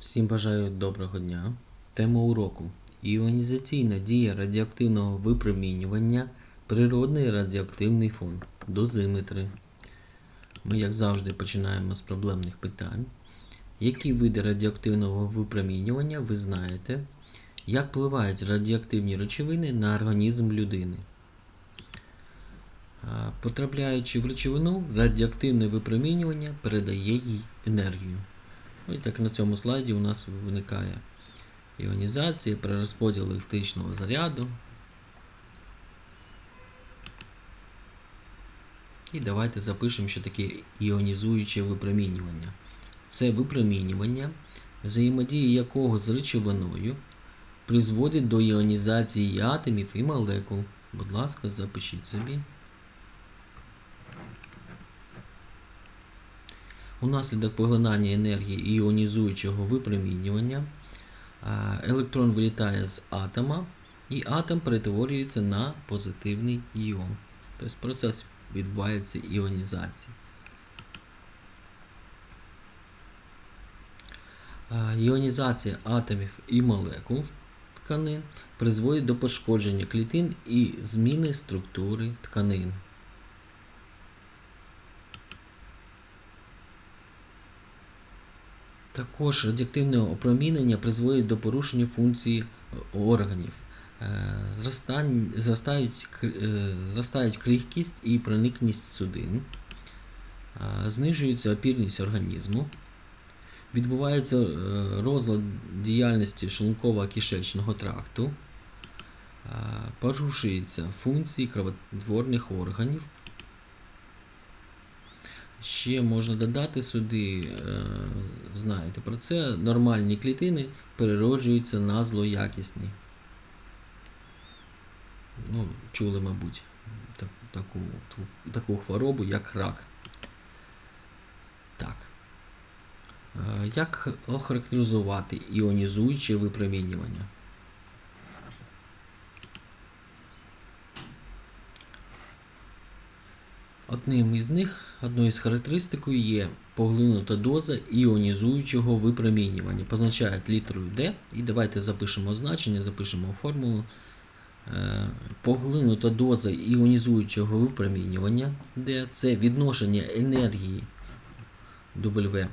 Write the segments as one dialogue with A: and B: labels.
A: Всім бажаю доброго дня. Тема уроку. Іонізаційна дія радіоактивного випромінювання, природний радіоактивний фон, дозиметри. Ми, як завжди, починаємо з проблемних питань. Які види радіоактивного випромінювання ви знаєте? Як впливають радіоактивні речовини на організм людини? Потрапляючи в речовину, радіоактивне випромінювання передає їй енергію. І так на цьому слайді у нас виникає іонізація, перерозподіл електричного заряду. І давайте запишемо, що таке іонізуюче випромінювання. Це випромінювання, взаємодія якого з речовиною призводить до іонізації атомів і молекул. Будь ласка, запишіть собі. Унаслідок поглинання енергії іонізуючого випромінювання електрон вилітає з атома, і атом перетворюється на позитивний іон. Тобто процес відбувається іонізації. Іонізація атомів і молекул тканин призводить до пошкодження клітин і зміни структури тканин. Також радіоактивне опромінення призводить до порушення функції е, органів. Е, Зростають, е, зростають крихкість і проникність судин, знижується опірність організму, відбувається розлад діяльності шлунково-кишечного тракту, порушуються функції кровотворних органів, Ще можна додати сюди, е, знаєте про це, нормальні клітини перероджуються на злоякісні. Ну, чули, мабуть, таку, таку хворобу, як рак. Так. Е, Як охарактеризувати іонізуюче випромінювання? Одним із них, одною з характеристикою є поглинута доза іонізуючого випромінювання. Позначають літерою D. І давайте запишемо значення, запишемо формулу. Е, Поглинута доза іонізуючого випромінювання, D – це відношення енергії W е,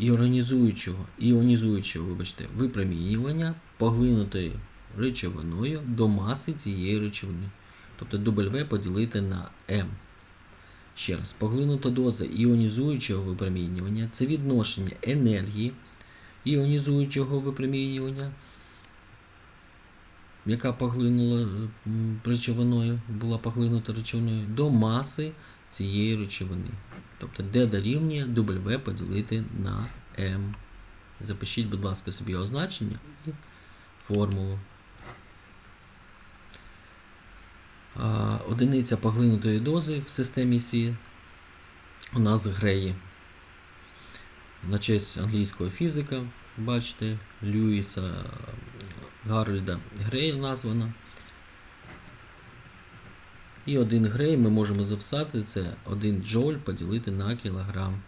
A: іонізуючого, іонізуючого вибачте, випромінювання поглинутою речовиною до маси цієї речовини. Тобто W поділити на M. Ще раз, поглинута доза іонізуючого випромінювання це відношення енергії іонізуючого випромінювання, яка поглинула речовиною, була поглинута речовиною, до маси цієї речовини. Тобто D дорівнює W поділити на M. Запишіть, будь ласка, собі означення і формулу. А, Одиниця поглинутої дози в системі Сі у нас греї. На честь англійського фізика, бачите, Льюіса Гарольда Грея названа. І один грей ми можемо записати це 1 джоль поділити на кілограм.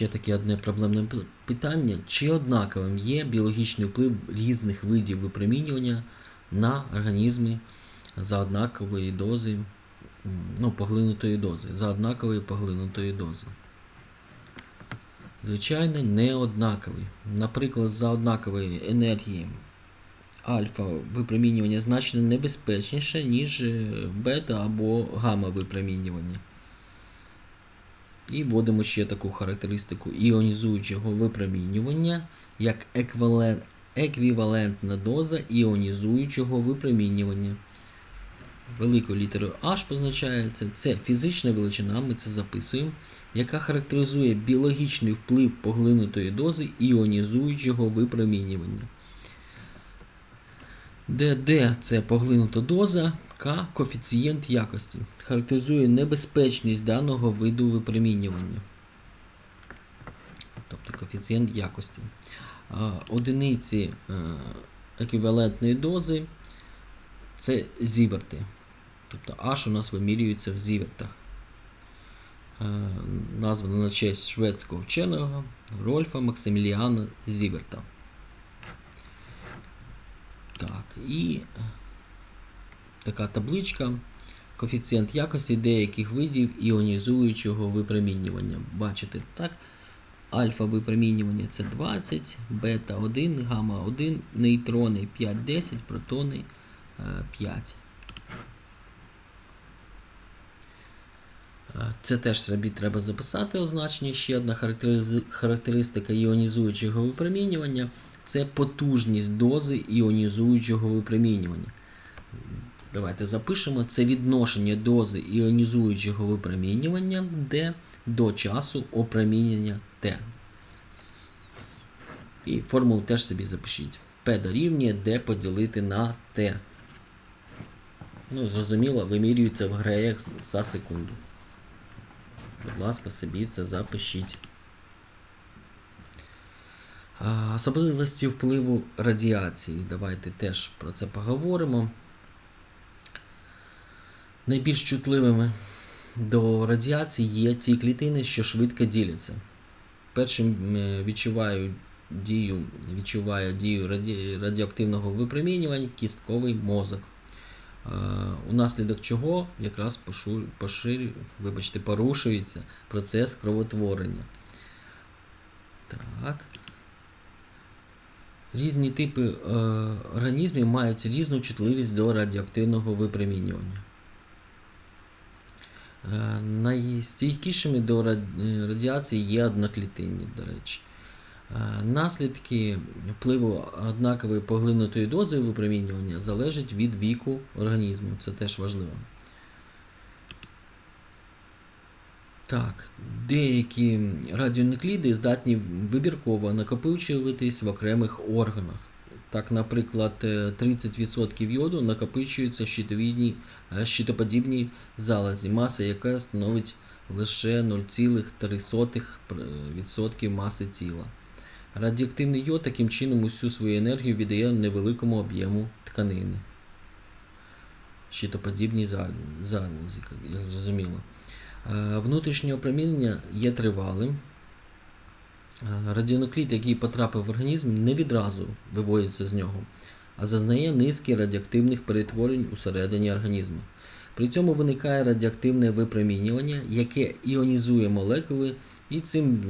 A: Ще таке одне проблемне питання: чи однаковим є біологічний вплив різних видів випромінювання на організми за однакової дози, ну, поглинутої дози, за однакової поглинутої дози? Звичайно, не однаковий. Наприклад, за однакової енергії альфа випромінювання значно небезпечніше, ніж е, бета або гамма випромінювання. І вводимо ще таку характеристику іонізуючого випромінювання як еквівален- еквівалентна доза іонізуючого випромінювання. Великою літерою H позначається. Це фізична величина, ми це записуємо, яка характеризує біологічний вплив поглинутої дози іонізуючого випромінювання. D – це поглинута доза, К коефіцієнт якості. Характеризує небезпечність даного виду випромінювання. Тобто коефіцієнт якості. Одиниці е, еквівалентної дози це зіверти. Тобто H у нас вимірюється в зівертах. е, названо на честь шведського вченого Рольфа Максиміліана Зіверта. Так, і така табличка. Коефіцієнт якості деяких видів іонізуючого випромінювання. Бачите, так? Альфа випромінювання це 20, бета 1, гамма 1, нейтрони 5-10, протони е, 5. Е, Це теж собі треба записати означення. Ще одна характеристика іонізуючого випромінювання це потужність дози іонізуючого випромінювання. Давайте запишемо це відношення дози іонізуючого випромінювання D до часу опромінення T. І формулу теж собі запишіть. P дорівнює D поділити на T. Ну, зрозуміло, вимірюється в греях за секунду. Будь ласка, собі це запишіть. Особливості впливу радіації. Давайте теж про це поговоримо. Найбільш чутливими до радіації є ті клітини, що швидко діляться. Першим відчувають дію, відчуває дію раді, радіоактивного випромінювання кістковий мозок. Унаслідок чого якраз пошу, поширю, вибачте, порушується процес кровотворення. Так. Різні типи е, організмів мають різну чутливість до радіоактивного випромінювання. Е, Найстійкішими до е, радіації є одноклітинні, до речі. Е, Наслідки впливу однакової поглинутої дози випромінювання залежать від віку організму. Це теж важливо. Так, деякі радіонукліди здатні вибірково накопичуватись в окремих органах. Так, наприклад, е, 30% йоду накопичується в е, щитоподібній залозі, маса яка становить лише 0,3% маси тіла. Радіоактивний йод таким чином усю свою енергію віддає невеликому об'єму тканини. Щитоподібній залозі, як зрозуміло. Е, Внутрішнє опромінення є тривалим. Е, Радіонуклід, який потрапив в організм, не відразу виводиться з нього, а зазнає низки радіоактивних перетворень усередині організму. При цьому виникає радіоактивне випромінювання, яке іонізує молекули і цим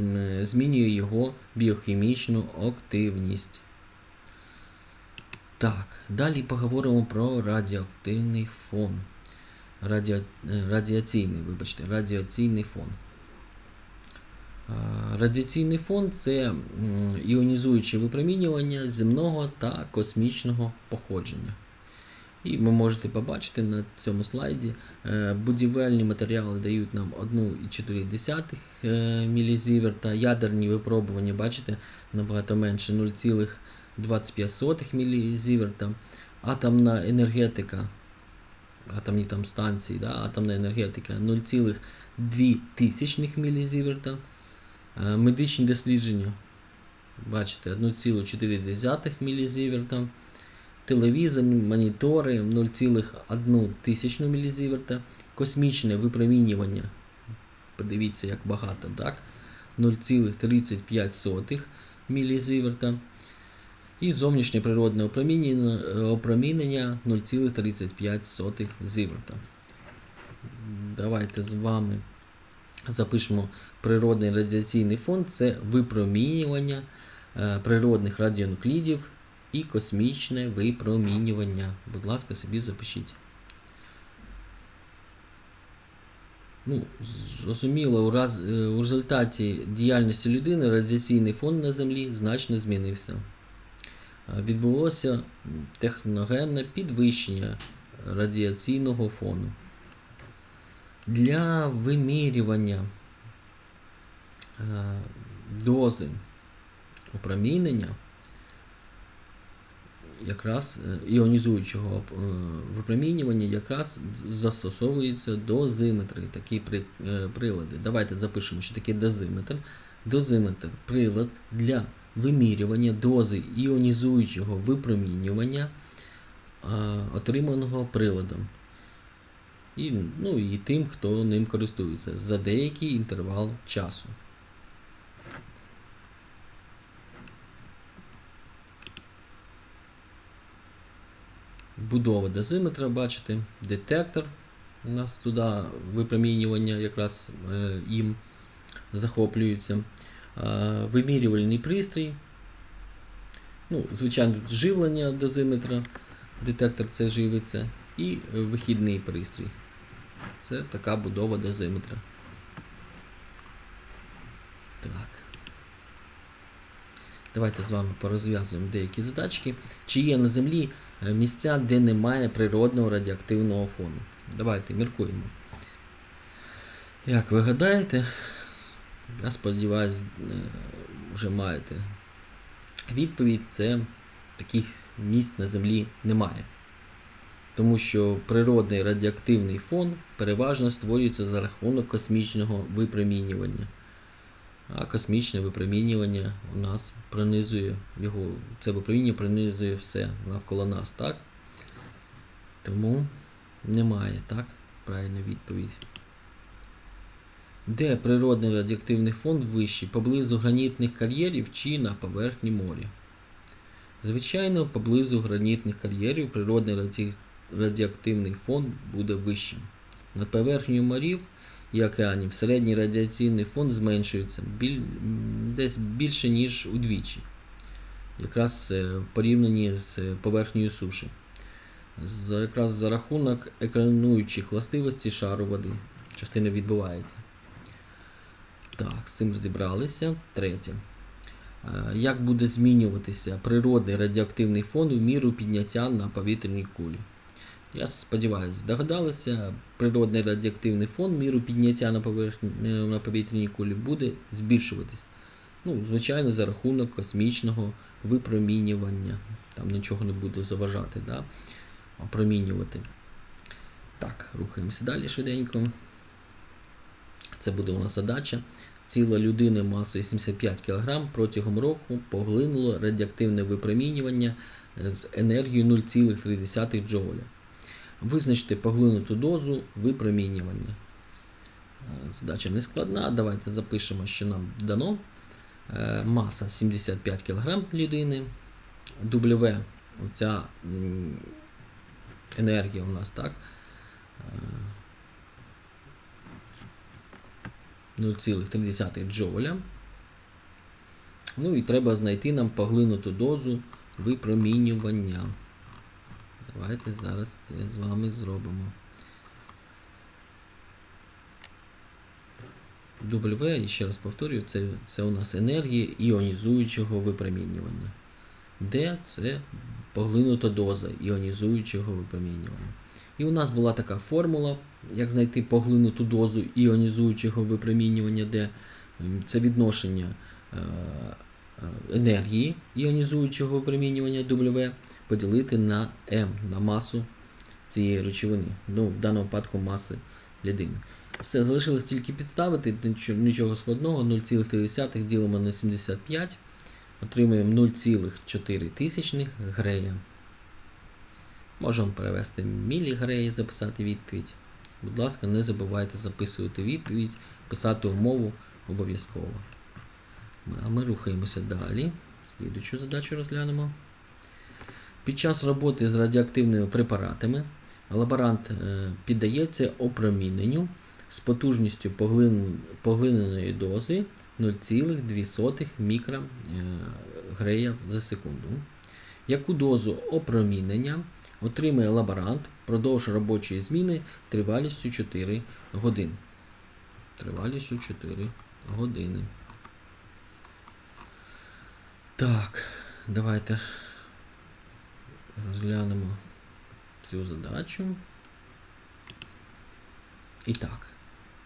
A: змінює його біохімічну активність. Так, далі поговоримо про радіоактивний фон. Радіо, е, радіаційний, вибачте, радіаційний фон. Радіаційний фон це іонізуюче випромінювання земного та космічного походження. І ви можете побачити на цьому слайді, е, будівельні матеріали дають нам 1,4 е, мілізіверта, ядерні випробування, бачите, набагато менше 0,25 мілізіверта, атомна енергетика, атомні там станції, да, атомна енергетика 0,2 мілізіверта, Е, медичні дослідження, бачите, 1,4 мілізіверта, телевізор, монітори 0,1 мілізіверта, космічне випромінювання, подивіться, як багато, так? 0,35 мілізіверта. І зовнішнє природне опромінення, опромінення 0,35 зіверта. Давайте з вами запишемо природний радіаційний фон це випромінювання е, природних радіонуклідів і космічне випромінювання. Будь ласка, собі запишіть. Ну, зрозуміло, у, раз, е, у результаті діяльності людини радіаційний фон на Землі значно змінився. Відбулося техногенне підвищення радіаційного фону. Для вимірювання е, дози опромінення якраз е, іонізуючого е, випромінювання якраз застосовуються дозиметри, такі прилади. Давайте запишемо, що таке дозиметр. Дозиметр прилад для вимірювання дози іонізуючого випромінювання, е, отриманого приладом. і, ну, і тим, хто ним користується за деякий інтервал часу. Будова дозиметра, бачите, детектор. У нас туди випромінювання якраз е, їм захоплюються. Е, вимірювальний пристрій. Ну, звичайно, живлення дозиметра, детектор це живиться, і вихідний пристрій. Це така будова дозиметра. Так. Давайте з вами порозв'язуємо деякі задачки. Чи є на Землі е, місця, де немає природного радіоактивного фону? Давайте міркуємо. Як ви гадаєте, я сподіваюся, вже маєте відповідь: це таких місць на Землі немає. Тому що природний радіоактивний фон переважно створюється за рахунок космічного випромінювання. А космічне випромінювання у нас пронизує його, це випромінювання пронизує все навколо нас, так? Тому немає, так? Правильна відповідь. Де природний радіоактивний фон вищий? Поблизу гранітних кар'єрів чи на поверхні моря? Звичайно, поблизу гранітних кар'єрів природний раді- радіоактивний фон буде вищим. Над поверхнею морів і океанів середній радіаційний фон зменшується біль, десь більше, ніж удвічі. Якраз е, в порівнянні з поверхнею суші. Якраз за рахунок екрануючих властивостей шару води. Частина відбувається. Так, з цим розібралися. Третє. Е, Як буде змінюватися природний радіоактивний фон в міру підняття на повітряній кулі? Я сподіваюся, здогадалися, природний радіоактивний фон міру підняття на, поверхні, е, на повітряній кулі буде збільшуватись. Ну, звичайно, за рахунок космічного випромінювання. Там нічого не буде заважати, да? опромінювати. Так, рухаємося далі швиденько. Це буде у нас задача. Ціла людина масою 75 кг протягом року поглинуло радіоактивне випромінювання з енергією 0,3 джоуля. Визначте поглинуту дозу випромінювання. Е, Задача не складна. Давайте запишемо, що нам дано. Е, Маса 75 кг людини. W, оця енергія у нас, так? Е, 0,3 джоуля. Ну і треба знайти нам поглинуту дозу випромінювання. Давайте зараз це з вами зробимо. W, і ще раз повторюю, це, це у нас енергія іонізуючого випромінювання. D це поглинута доза іонізуючого випромінювання. І у нас була така формула, як знайти поглинуту дозу іонізуючого випромінювання, де це відношення е, е, енергії іонізуючого випромінювання W поділити на m, на масу цієї речовини. Ну, в даному випадку маси людини. Все, залишилось тільки підставити, нічого складного, 0,3 ділимо на 75, отримуємо 0,4 грея. Можемо перевести мілігреї і записати відповідь. Будь ласка, не забувайте записувати відповідь, писати умову обов'язково. А ми рухаємося далі. Слідуючу задачу розглянемо. Під час роботи з радіоактивними препаратами лаборант е, піддається опроміненню з потужністю поглиненої дози 0,2 мікрогрея за секунду. Яку дозу опромінення отримає лаборант впродовж робочої зміни тривалістю 4 години. Тривалістю 4 години. Так, давайте розглянемо цю задачу. І так,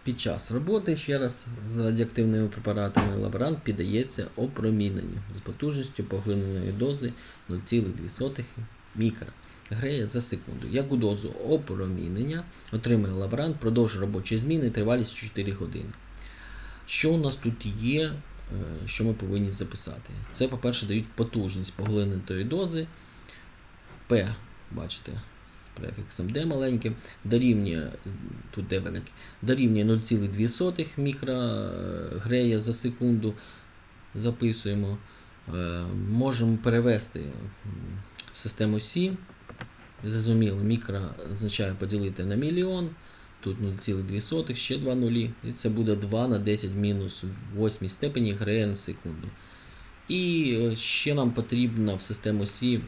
A: під час роботи ще раз з радіоактивними препаратами лаборант піддається опроміненню з потужністю поглиненої дози 0,2 мікра грея за секунду. Яку дозу опромінення отримає лаборант впродовж робочої зміни тривалістю 4 години. Що у нас тут є, е, що ми повинні записати? Це, по-перше, дають потужність поглинутої дози. P, бачите, префіксом d маленьке, дорівнює, тут d велике, дорівнює 0,2 мікрогрея за секунду. Записуємо. Е, Можемо перевести в систему Сі. Зрозуміло, мікро означає поділити на мільйон. Тут 0,2, ще 2 нулі. І це буде 2 на 10 мінус 8 степені грея на секунду. І е, ще нам потрібно в систему Сі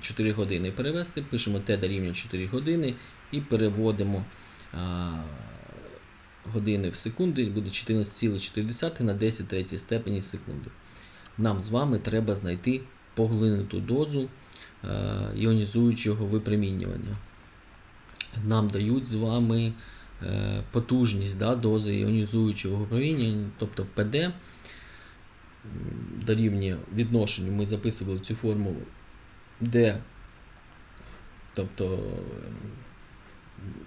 A: 4 години перевести. Пишемо Т дорівнює 4 години і переводимо а, години в секунди. Буде 14,4 на 10 третій степені секунди. Нам з вами треба знайти поглинуту дозу іонізуючого випромінювання. Нам дають з вами е, потужність да, дози іонізуючого випромінювання, тобто ПД дорівнює відношенню, ми записували цю формулу, де тобто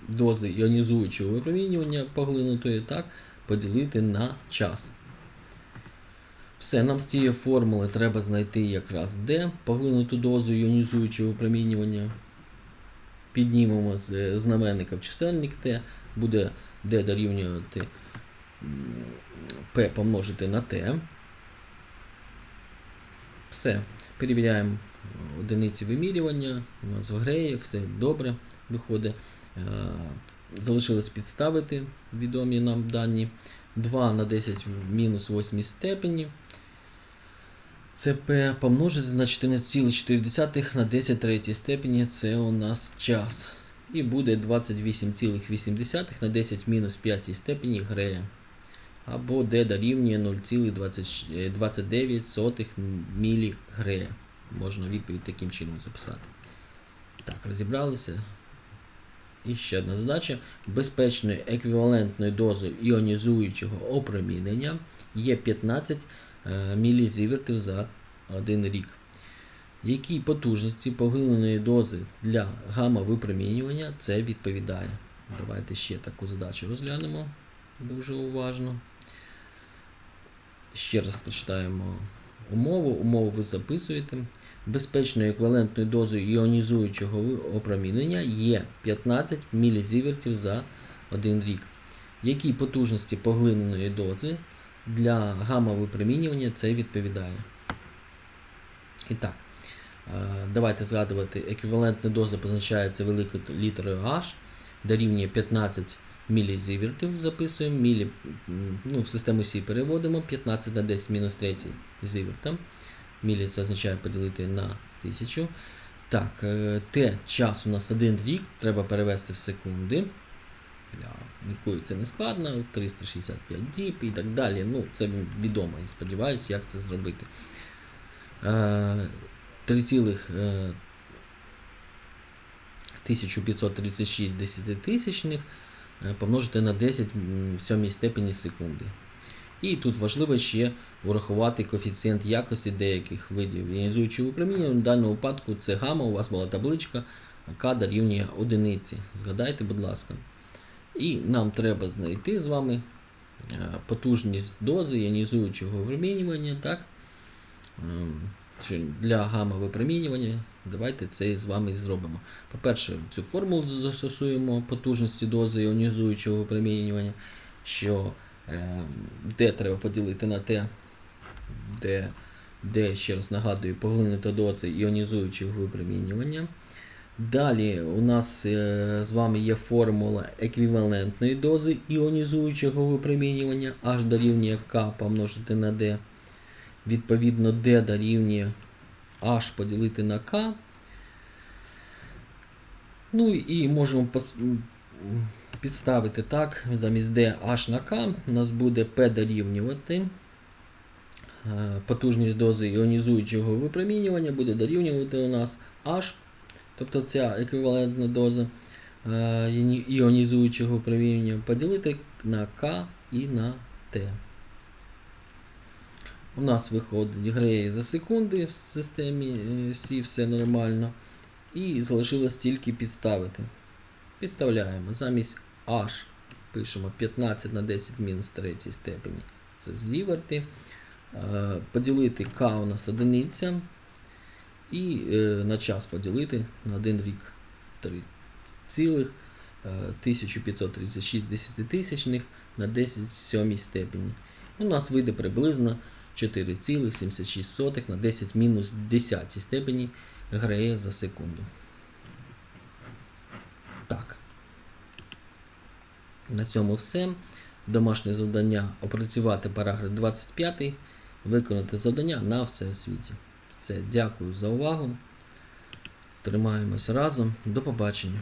A: дози іонізуючого випромінювання поглинутої, так, поділити на час. Все, нам з цієї формули треба знайти якраз D, поглинуту дозу іонізуючого випромінювання. Піднімемо з знаменника в чисельник T, буде D дорівнювати P помножити на T. Все, перевіряємо одиниці вимірювання, у нас греє, все добре виходить. Е, Залишилось підставити відомі нам дані. 2 на 10 в мінус 8 степені. Це P помножити на 14,4 на 10 третій степені, це у нас час. І буде 28,8 на 10 мінус 5 степені грея. Або D дорівнює 0,29 мілігрея. Можна відповідь таким чином записати. Так, розібралися. І ще одна задача. Безпечною еквівалентною дозою іонізуючого опромінення є 15 е, мілізівертів за один рік. Якій потужності поглиненої дози для гамма-випромінювання це відповідає? Давайте ще таку задачу розглянемо дуже уважно. Ще раз прочитаємо умову. Умову ви записуєте. Безпечною еквівалентною дозою іонізуючого опромінення є 15 мілізівертів за один рік. Якій потужності поглиненої дози для гамма-випромінювання це відповідає? І так, е, давайте згадувати, еквівалентна доза позначається великою літерою H, дорівнює 15 мілізівертів, записуємо, мілі, ну, в систему Сі переводимо, 15 на 10 мінус 3 зіверта. Мілі це означає поділити на 1000. Так, е, Т час у нас 1 рік, треба перевести в секунди. Я міркую, це не складно, 365 діб і так далі. Ну, це відомо і сподіваюся, як це зробити. Е, 3, 1536 десятитисячних е, помножити на 10 м, в сьомій степені секунди. І тут важливо ще урахувати коефіцієнт якості деяких видів іонізуючого випромінювання. В даному випадку це гамма, у вас була табличка, К дорівнює одиниці. Згадайте, будь ласка. І нам треба знайти з вами е, потужність дози іонізуючого випромінювання. Так? Що Для гамма випромінювання. Давайте це з вами і зробимо. По-перше, цю формулу застосуємо потужності дози іонізуючого випромінювання, що е, D треба поділити на T, де, де, ще раз нагадую, поглинута доза іонізуючого випромінювання. Далі у нас е, з вами є формула еквівалентної дози іонізуючого випромінювання H дорівнює K помножити на D. Відповідно, D дорівнює H поділити на K. Ну і можемо підставити так, замість D H на K у нас буде P дорівнювати. е, Потужність дози іонізуючого випромінювання буде дорівнювати у нас H, тобто ця еквівалентна доза е, іонізуючого випромінювання поділити на К і на Т. У нас виходить греї за секунди в системі е, всі все нормально. І залишилось тільки підставити. Підставляємо. Замість H пишемо 15 на 10 мінус 3 степені. Це зіверти. Е, Поділити К у нас одиниця. І е, на час поділити на один рік 3, 1536 десятитисячних на 10 сьомій степені. У нас вийде приблизно 4,76 на 10 мінус 10 степені греє за секунду. Так. На цьому все. Домашнє завдання опрацювати параграф 25, виконати завдання на все світі. Все, дякую за увагу. Тримаємось разом. До побачення.